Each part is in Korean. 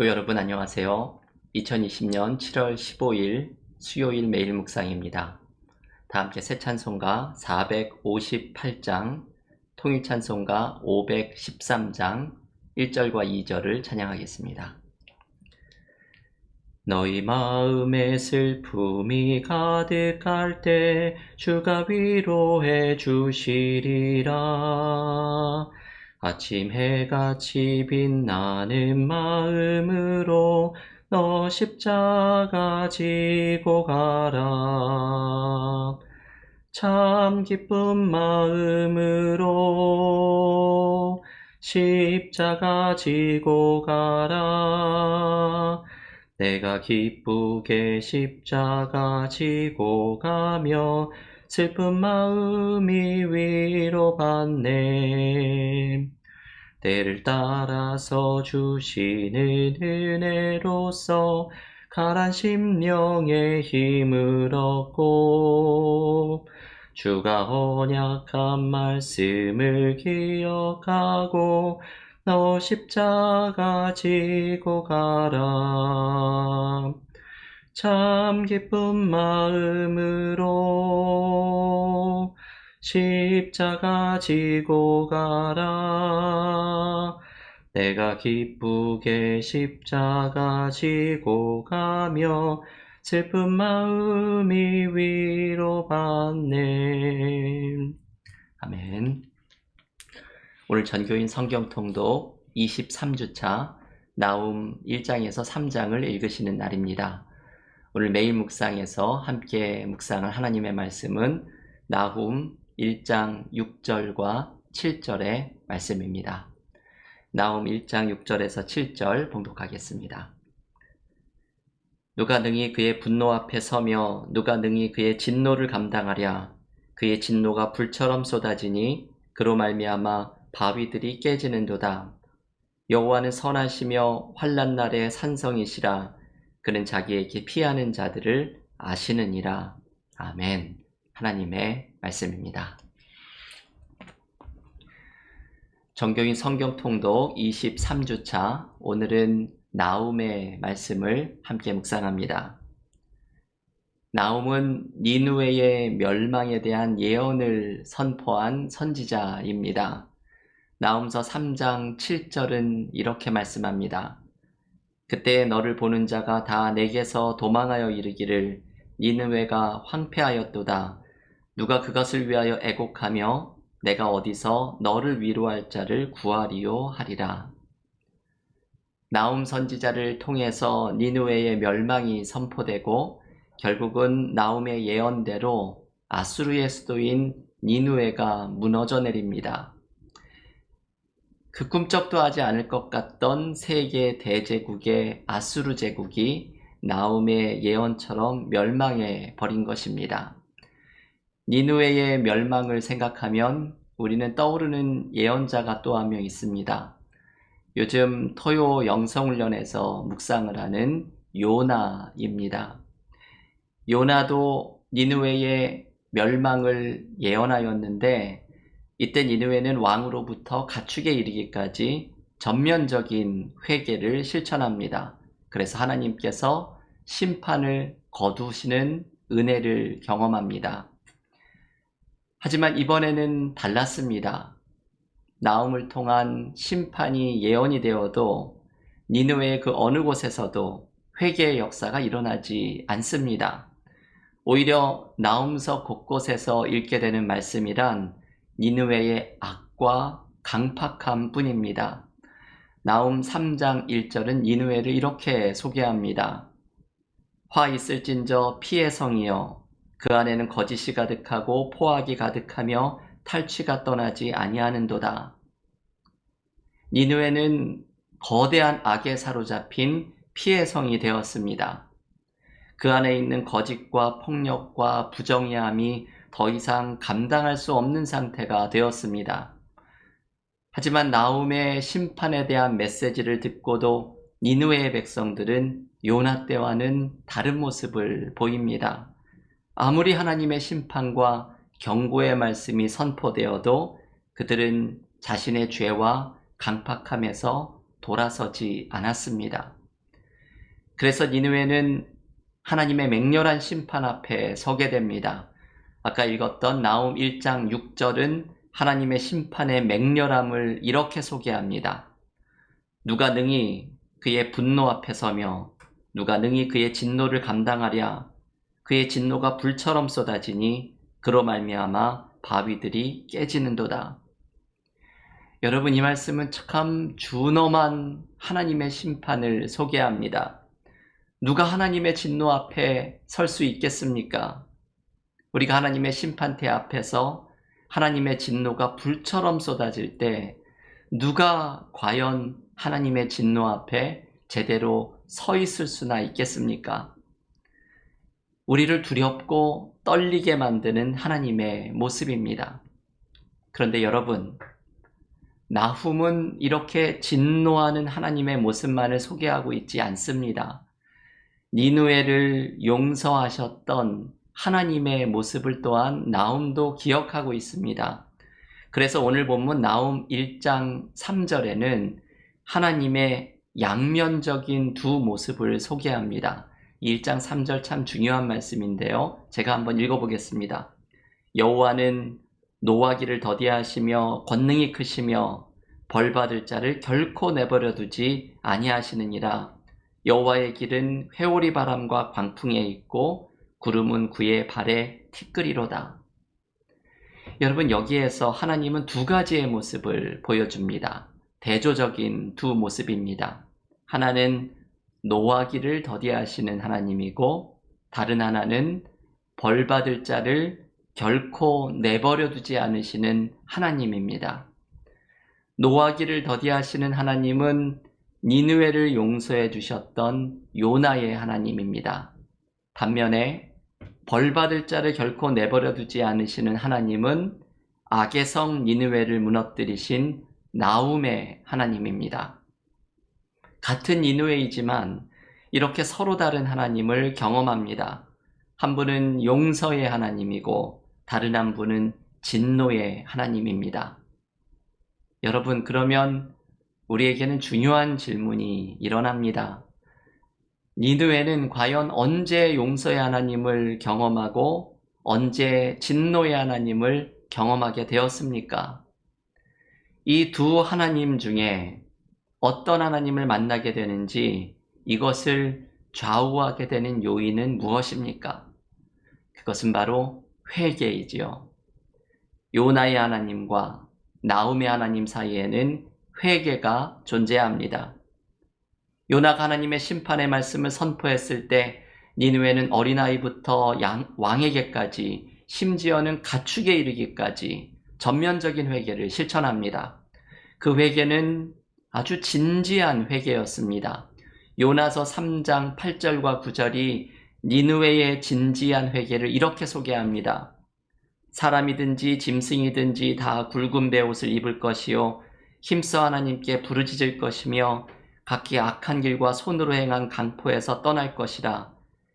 교회 여러분 안녕하세요. 2020년 7월 15일 수요일 매일 묵상입니다. 다 함께 새 찬송가 458장, 통일 찬송가 513장 1절과 2절을 찬양하겠습니다. 너희 마음에 슬픔이 가득할 때 주가 위로해 주시리라. 아침 해같이 빛나는 마음으로 너 십자가 지고 가라. 참 기쁜 마음으로 십자가 지고 가라. 내가 기쁘게 십자가 지고 가며 슬픈 마음이 위로받네. 때를 따라서 주시는 은혜로서 가란 심령의 힘을 얻고 주가 언약한 말씀을 기억하고 너 십자가 지고 가라. 참 기쁜 마음으로 십자가 지고 가라. 내가 기쁘게 십자가 지고 가며 슬픈 마음이 위로받네. 아멘. 오늘 전교인 성경통독 23주차 나움 1장에서 3장을 읽으시는 날입니다. 오늘 매일 묵상에서 함께 묵상을 하나님의 말씀은 나훔 1장 6절과 7절의 말씀입니다. 나훔 1장 6절에서 7절 봉독하겠습니다. 누가 능히 그의 분노 앞에 서며 누가 능히 그의 진노를 감당하랴 그의 진노가 불처럼 쏟아지니 그로 말미암아 바위들이 깨지는도다. 여호와는 선하시며 환란 날의 산성이시라 그는 자기에게 피하는 자들을 아시느니라. 아멘. 하나님의 말씀입니다. 정교인 성경 통독 23주차 오늘은 나움의 말씀을 함께 묵상합니다. 나움은 니누웨의 멸망에 대한 예언을 선포한 선지자입니다. 나움서 3장 7절은 이렇게 말씀합니다. 그때 너를 보는 자가 다 내게서 도망하여 이르기를 니느웨가 황폐하였도다. 누가 그것을 위하여 애곡하며 내가 어디서 너를 위로할 자를 구하리요 하리라. 나움 선지자를 통해서 니누웨의 멸망이 선포되고 결국은 나움의 예언대로 아수르의 수도인 니누웨가 무너져 내립니다. 그 꿈쩍도 하지 않을 것 같던 세계 대제국의 아수르 제국이 나움의 예언처럼 멸망해 버린 것입니다. 니누웨의 멸망을 생각하면 우리는 떠오르는 예언자가 또 한 명 있습니다. 요즘 토요 영성훈련에서 묵상을 하는 요나입니다. 요나도 니누웨의 멸망을 예언하였는데 이때 니누웨는 왕으로부터 가축에 이르기까지 전면적인 회개를 실천합니다. 그래서 하나님께서 심판을 거두시는 은혜를 경험합니다. 하지만 이번에는 달랐습니다. 나움을 통한 심판이 예언이 되어도 니누웨의 그 어느 곳에서도 회개의 역사가 일어나지 않습니다. 오히려 나움서 곳곳에서 읽게 되는 말씀이란 니누웨의 악과 강팍함 뿐입니다. 나움 3장 1절은 니누웨를 이렇게 소개합니다. 화 있을진저 피의 성이여 그 안에는 거짓이 가득하고 포악이 가득하며 탈취가 떠나지 아니하는도다. 니누에는 거대한 악에 사로잡힌 피해 성이 되었습니다. 그 안에 있는 거짓과 폭력과 부정의함이 더 이상 감당할 수 없는 상태가 되었습니다. 하지만 나움의 심판에 대한 메시지를 듣고도 니누의 백성들은 요나 때와는 다른 모습을 보입니다. 아무리 하나님의 심판과 경고의 말씀이 선포되어도 그들은 자신의 죄와 강팍함에서 돌아서지 않았습니다. 그래서 니느웨는 하나님의 맹렬한 심판 앞에 서게 됩니다. 아까 읽었던 나움 1장 6절은 하나님의 심판의 맹렬함을 이렇게 소개합니다. 누가 능히 그의 분노 앞에 서며 누가 능히 그의 진노를 감당하랴 그의 진노가 불처럼 쏟아지니 그로 말미암아 바위들이 깨지는도다. 여러분 이 말씀은 참 준엄한 하나님의 심판을 소개합니다. 누가 하나님의 진노 앞에 설 수 있겠습니까? 우리가 하나님의 심판대 앞에서 하나님의 진노가 불처럼 쏟아질 때 누가 과연 하나님의 진노 앞에 제대로 서 있을 수나 있겠습니까? 우리를 두렵고 떨리게 만드는 하나님의 모습입니다. 그런데 여러분, 나훔은 이렇게 진노하는 하나님의 모습만을 소개하고 있지 않습니다. 니누에를 용서하셨던 하나님의 모습을 또한 나움도 기억하고 있습니다. 그래서 오늘 본문 나움 1장 3절에는 하나님의 양면적인 두 모습을 소개합니다. 1장 3절 참 중요한 말씀인데요. 제가 한번 읽어보겠습니다. 여호와는 노하기를 더디하시며 권능이 크시며 벌 받을 자를 결코 내버려 두지 아니하시느니라. 여호와의 길은 회오리 바람과 광풍에 있고 구름은 그의 발에 티끌이로다. 여러분 여기에서 하나님은 두 가지의 모습을 보여줍니다. 대조적인 두 모습입니다. 하나는 노하기를 더디하시는 하나님이고 다른 하나는 벌 받을 자를 결코 내버려 두지 않으시는 하나님입니다. 노하기를 더디하시는 하나님은 니느웨를 용서해 주셨던 요나의 하나님입니다. 반면에 벌 받을 자를 결코 내버려 두지 않으시는 하나님은 악의 성 니느웨를 무너뜨리신 나움의 하나님입니다. 같은 니느웨이지만 이렇게 서로 다른 하나님을 경험합니다. 한 분은 용서의 하나님이고 다른 한 분은 진노의 하나님입니다. 여러분, 그러면 우리에게는 중요한 질문이 일어납니다. 니드웨는 과연 언제 용서의 하나님을 경험하고 언제 진노의 하나님을 경험하게 되었습니까? 이 두 하나님 중에 어떤 하나님을 만나게 되는지 이것을 좌우하게 되는 요인은 무엇입니까? 그것은 바로 회개이지요. 요나의 하나님과 나움의 하나님 사이에는 회개가 존재합니다. 요나가 하나님의 심판의 말씀을 선포했을 때 니누에는 어린아이부터 양, 왕에게까지 심지어는 가축에 이르기까지 전면적인 회개를 실천합니다. 그 회개는 아주 진지한 회개였습니다. 요나서 3장 8절과 9절이 니누웨의 진지한 회개를 이렇게 소개합니다. 사람이든지 짐승이든지 다 굵은 베옷을 입을 것이요 힘써 하나님께 부르짖을 것이며 각기 악한 길과 손으로 행한 강포에서 떠날 것이라.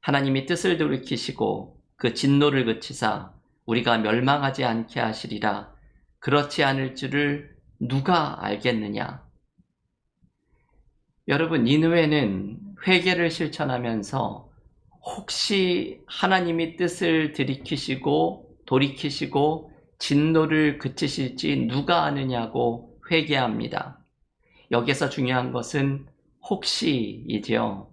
하나님이 뜻을 돌이키시고 그 진노를 그치사 우리가 멸망하지 않게 하시리라. 그렇지 않을 줄을 누가 알겠느냐? 여러분 니누에는 회개를 실천하면서 혹시 하나님이 뜻을 들이키시고 돌이키시고 진노를 그치실지 누가 아느냐고 회개합니다. 여기서 중요한 것은 혹시이지요.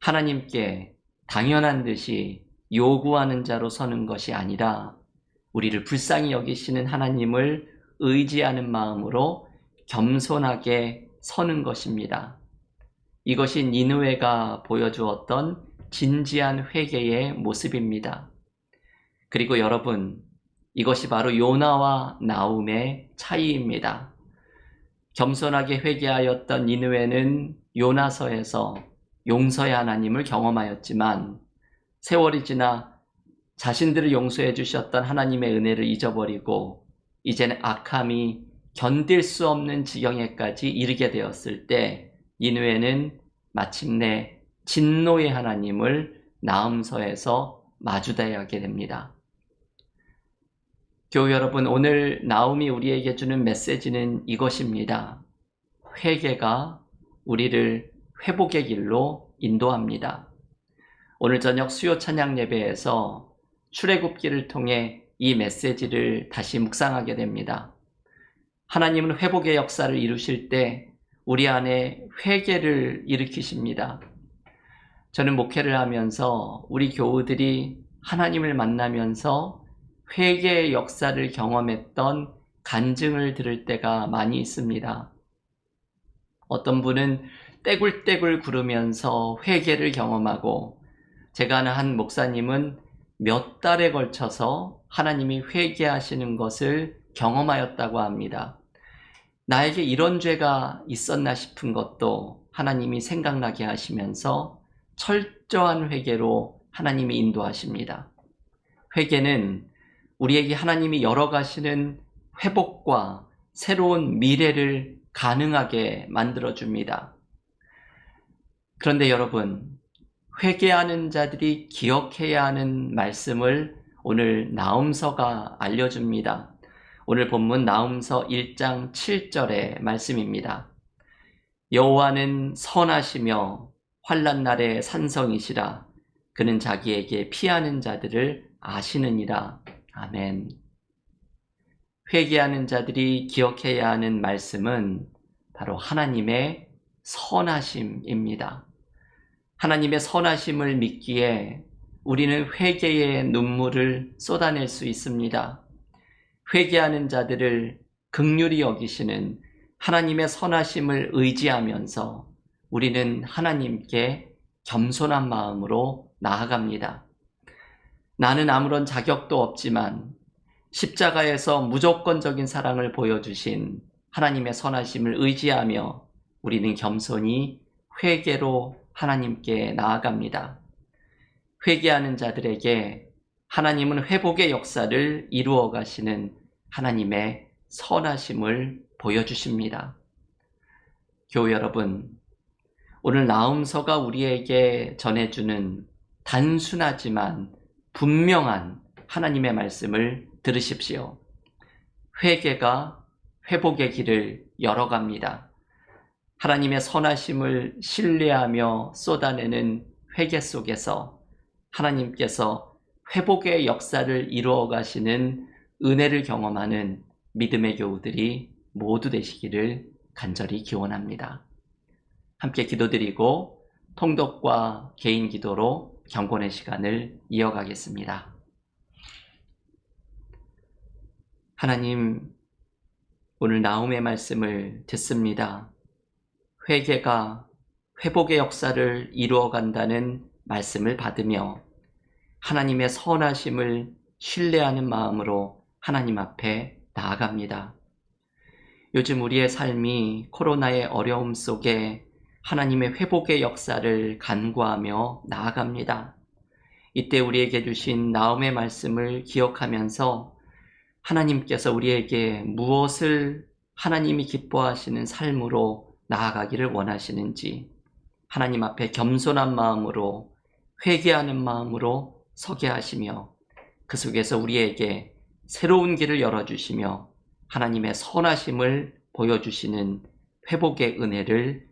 하나님께 당연한 듯이 요구하는 자로 서는 것이 아니라 우리를 불쌍히 여기시는 하나님을 의지하는 마음으로 겸손하게 서는 것입니다. 이것이 니누웨가 보여주었던 진지한 회개의 모습입니다. 그리고 여러분, 이것이 바로 요나와 나움의 차이입니다. 겸손하게 회개하였던 니누에는 요나서에서 용서의 하나님을 경험하였지만 세월이 지나 자신들을 용서해 주셨던 하나님의 은혜를 잊어버리고 이제는 악함이 견딜 수 없는 지경에까지 이르게 되었을 때 니누에는 마침내 진노의 하나님을 나음서에서 마주대하게 됩니다. 교우 여러분, 오늘 나움이 우리에게 주는 메시지는 이것입니다. 회개가 우리를 회복의 길로 인도합니다. 오늘 저녁 수요 찬양 예배에서 출애굽기를 통해 이 메시지를 다시 묵상하게 됩니다. 하나님은 회복의 역사를 이루실 때 우리 안에 회개를 일으키십니다. 저는 목회를 하면서 우리 교우들이 하나님을 만나면서 회개의 역사를 경험했던 간증을 들을 때가 많이 있습니다. 어떤 분은 떼굴떼굴 구르면서 회개를 경험하고 제가 아는 한 목사님은 몇 달에 걸쳐서 하나님이 회개하시는 것을 경험하였다고 합니다. 나에게 이런 죄가 있었나 싶은 것도 하나님이 생각나게 하시면서 철저한 회개로 하나님이 인도하십니다. 회개는 우리에게 하나님이 열어가시는 회복과 새로운 미래를 가능하게 만들어줍니다. 그런데 여러분, 회개하는 자들이 기억해야 하는 말씀을 오늘 나음서가 알려줍니다. 오늘 본문 나음서 1장 7절의 말씀입니다. 여호와는 선하시며 환란 날에 산성이시라 그는 자기에게 피하는 자들을 아시느니라. 아멘. 회개하는 자들이 기억해야 하는 말씀은 바로 하나님의 선하심입니다. 하나님의 선하심을 믿기에 우리는 회개의 눈물을 쏟아낼 수 있습니다. 회개하는 자들을 극률이 여기시는 하나님의 선하심을 의지하면서 우리는 하나님께 겸손한 마음으로 나아갑니다. 나는 아무런 자격도 없지만 십자가에서 무조건적인 사랑을 보여주신 하나님의 선하심을 의지하며 우리는 겸손히 회개로 하나님께 나아갑니다. 회개하는 자들에게 하나님은 회복의 역사를 이루어 가시는 하나님의 선하심을 보여주십니다. 교우 여러분, 오늘 나음서가 우리에게 전해주는 단순하지만 분명한 하나님의 말씀을 들으십시오. 회개가 회복의 길을 열어갑니다. 하나님의 선하심을 신뢰하며 쏟아내는 회개 속에서 하나님께서 회복의 역사를 이루어 가시는 은혜를 경험하는 믿음의 교우들이 모두 되시기를 간절히 기원합니다. 함께 기도드리고 통독과 개인 기도로 경건의 시간을 이어가겠습니다. 하나님, 오늘 나움의 말씀을 듣습니다. 회개가 회복의 역사를 이루어 간다는 말씀을 받으며 하나님의 선하심을 신뢰하는 마음으로 하나님 앞에 나아갑니다. 요즘 우리의 삶이 코로나의 어려움 속에 하나님의 회복의 역사를 간구하며 나아갑니다. 이때 우리에게 주신 나음의 말씀을 기억하면서 하나님께서 우리에게 무엇을 하나님이 기뻐하시는 삶으로 나아가기를 원하시는지 하나님 앞에 겸손한 마음으로 회개하는 마음으로 서게 하시며 그 속에서 우리에게 새로운 길을 열어주시며 하나님의 선하심을 보여주시는 회복의 은혜를